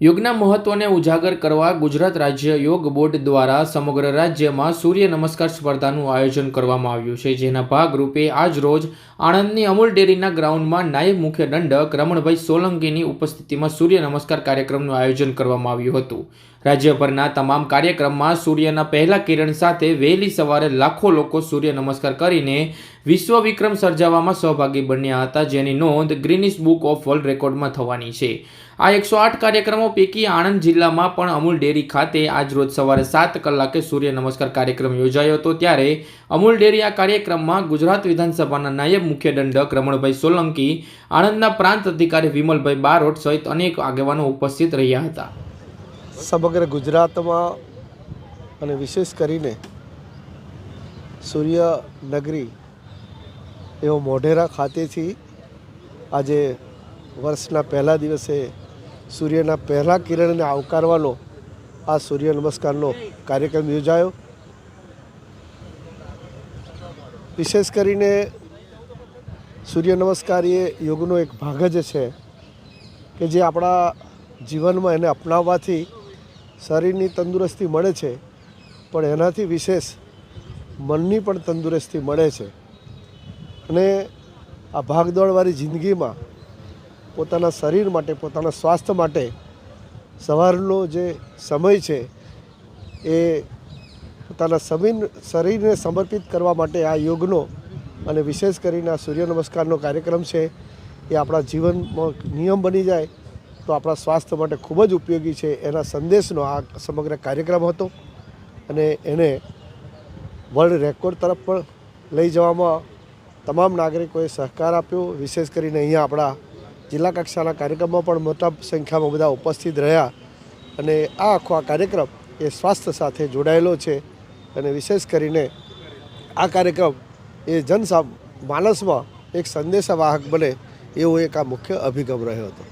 યોગના મહત્વને ઉજાગર કરવા ગુજરાત રાજ્ય યોગ બોર્ડ દ્વારા સમગ્ર રાજ્યમાં સૂર્ય નમસ્કાર સ્પર્ધાનું આયોજન કરવામાં આવ્યું છે. જેના ભાગરૂપે આજ રોજ આણંદની અમૂલ ડેરીના ગ્રાઉન્ડમાં નાયબ મુખ્ય દંડક રમણભાઈ સોલંકીની ઉપસ્થિતિમાં સૂર્ય નમસ્કાર કાર્યક્રમનું આયોજન કરવામાં આવ્યું હતું. રાજ્યભરના તમામ કાર્યક્રમમાં સૂર્યના પહેલા કિરણ સાથે વહેલી સવારે લાખો લોકો સૂર્ય નમસ્કાર કરીને વિશ્વ વિક્રમ સર્જાવવામાં સહભાગી બન્યા હતા, જેની નોંધ ગ્રીનિસ બુક ઓફ વર્લ્ડ રેકોર્ડમાં થવાની છે. આ એકસો આઠ કાર્યક્રમો પૈકી આણંદ જિલ્લામાં પણ અમૂલ ડેરી ખાતે આજરોજ સવારે સાત કલાકે સૂર્ય નમસ્કાર કાર્યક્રમ યોજાયો હતો, ત્યારે અમૂલ ડેરી આ કાર્યક્રમમાં ગુજરાત વિધાનસભાના નાયબ મુખ્ય દંડક રમણભાઈ સોલંકી, આણંદના પ્રાંત અધિકારી વિમલભાઈ બારોટ સહિત અનેક આગેવાનો ઉપસ્થિત રહ્યા હતા. સમગ્ર ગુજરાતમાં અને વિશેષ કરીને સૂર્યનગરી એવો મોઢેરા ખાતેથી આજે વર્ષના પહેલા દિવસે સૂર્યના પહેલા કિરણને આવકારવાનો આ સૂર્ય નમસ્કારનો કાર્યક્રમ યોજાયો. વિશેષ કરીને સૂર્ય નમસ્કાર એ યોગનો એક ભાગ જ છે કે જે આપણા જીવનમાં એને અપનાવવાથી શરીરની તંદુરસ્તી મળે છે, પણ એનાથી વિશેષ મનની પણ તંદુરસ્તી મળે છે. અને આ ભાગદોડવાળી જિંદગીમાં પોતાના શરીર માટે, પોતાના સ્વાસ્થ્ય માટે સવારનો જે સમય છે, એ પોતાના સમીન શરીરને સમર્પિત કરવા માટે આ યોગનો અને વિશેષ કરીને આ સૂર્ય નમસ્કારનો કાર્યક્રમ છે, એ આપણા જીવનમાં નિયમ બની જાય. તો આપણા સ્વાસ્થ્ય માટે ખૂબ જ ઉપયોગી છે એના સંદેશનો આ સમગ્ર કાર્યક્રમ હતો. અને એને વર્લ્ડ રેકોર્ડ તરફ પણ લઈ જવામાં તમામ નાગરિકોએ સહકાર આપ્યો. વિશેષ કરીને અહીંયા આપણા જિલ્લા કક્ષાના કાર્યક્રમમાં પણ મોટા સંખ્યામાં બધા ઉપસ્થિત રહ્યા. અને આ આખો આ કાર્યક્રમ એ સ્વાસ્થ્ય સાથે જોડાયેલો છે. અને વિશેષ કરીને આ કાર્યક્રમ એ જનસા માનસમાં એક સંદેશાવાહક બને એવો એક આ મુખ્ય અભિગમ રહ્યો હતો.